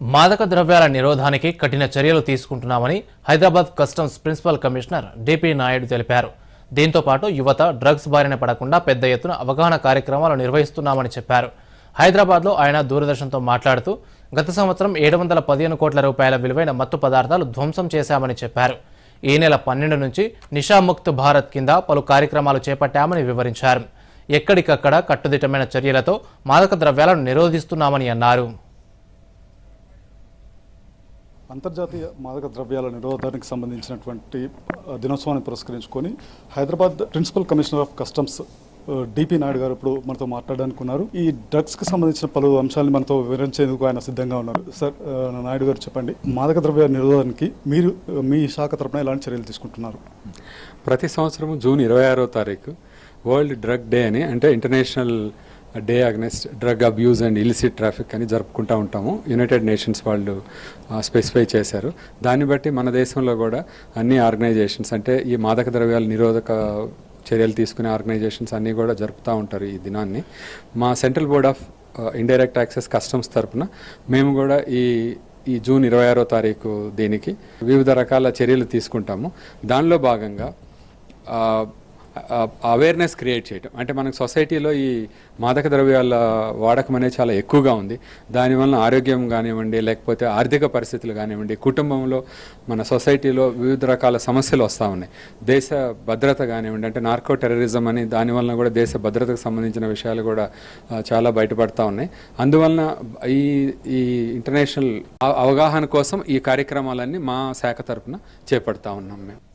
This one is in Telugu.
మాదక ద్రవ్యాల నిరోధానికి కఠిన చర్యలు తీసుకుంటున్నామని Hyderabad customs principal commissioner D P Naidu తెలిపారు. దీంతో పాటు యువత డ్రగ్స్ బారిన పడకుండా పెద్ద ఎత్తున అవగాహన కార్యక్రమాలు నిర్వహిస్తున్నామని చెప్పారు. హైదరాబాద్లో ఆయన దూరదర్శన్తో మాట్లాడుతూ గత సంవత్సరం ఏడు వందల పదిహేను కోట్ల రూపాయల విలువైన మత్తు పదార్థాలు ధ్వంసం చేశామని చెప్పారు. ఈ నెల పన్నెండు నుంచి నిషాముక్త్ భారత్ కింద పలు కార్యక్రమాలు చేపట్టామని వివరించారు. ఎక్కడికక్కడ కట్టుదిట్టమైన చర్యలతో మాదక ద్రవ్యాలను నిరోధిస్తున్నామని అన్నారు. అంతర్జాతీయ మాదక ద్రవ్యాల నిరోధానికి సంబంధించినటువంటి దినోత్సవాన్ని పురస్కరించుకొని Hyderabad principal commissioner of customs D P Naidu గారు ఇప్పుడు మనతో మాట్లాడడానికి ఉన్నారు. ఈ డ్రగ్స్కి సంబంధించిన పలు అంశాలను మనతో వివరించేందుకు ఆయన సిద్ధంగా ఉన్నారు. సార్ నాయుడు గారు చెప్పండి మాదక ద్రవ్య నిరోధానికి మీరు మీ శాఖ తరపున ఎలాంటి చర్యలు తీసుకుంటున్నారు? ప్రతి సంవత్సరం జూన్ ఇరవై ఆరో తారీఖు వరల్డ్ డ్రగ్ డే అని అంటే international day against drug abuse and illicit traffic అని జరుపుకుంటూ ఉంటాము. యునైటెడ్ నేషన్స్ వాళ్ళు స్పెసిఫై చేశారు. దాన్ని బట్టి మన దేశంలో కూడా అన్ని ఆర్గనైజేషన్స్ అంటే ఈ మాదక ద్రవ్యాల నిరోధక చర్యలు తీసుకునే ఆర్గనైజేషన్స్ అన్నీ కూడా జరుపుతూ ఉంటారు ఈ దినాన్ని. మా central board of indirect taxes customs తరపున మేము కూడా ఈ ఈ జూన్ ఇరవై ఆరో తారీఖు దీనికి వివిధ రకాల చర్యలు తీసుకుంటాము. దానిలో భాగంగా అవేర్నెస్ క్రియేట్ చేయటం. అంటే మనకు సొసైటీలో ఈ మాదక ద్రవ్యాల వాడకం అనేది చాలా ఎక్కువగా ఉంది. దానివల్ల ఆరోగ్యం కానివ్వండి లేకపోతే ఆర్థిక పరిస్థితులు కానివ్వండి కుటుంబంలో మన సొసైటీలో వివిధ రకాల సమస్యలు వస్తూ ఉన్నాయి. దేశ భద్రత కానివ్వండి అంటే నార్కో టెర్రరిజం అని దానివల్ల కూడా దేశ భద్రతకు సంబంధించిన విషయాలు కూడా చాలా బయటపడతా ఉన్నాయి. అందువలన ఈ ఈ ఇంటర్నేషనల్ అవ- అవగాహన కోసం ఈ కార్యక్రమాలన్నీ మా శాఖ తరఫున చేపడతా ఉన్నాం మేము.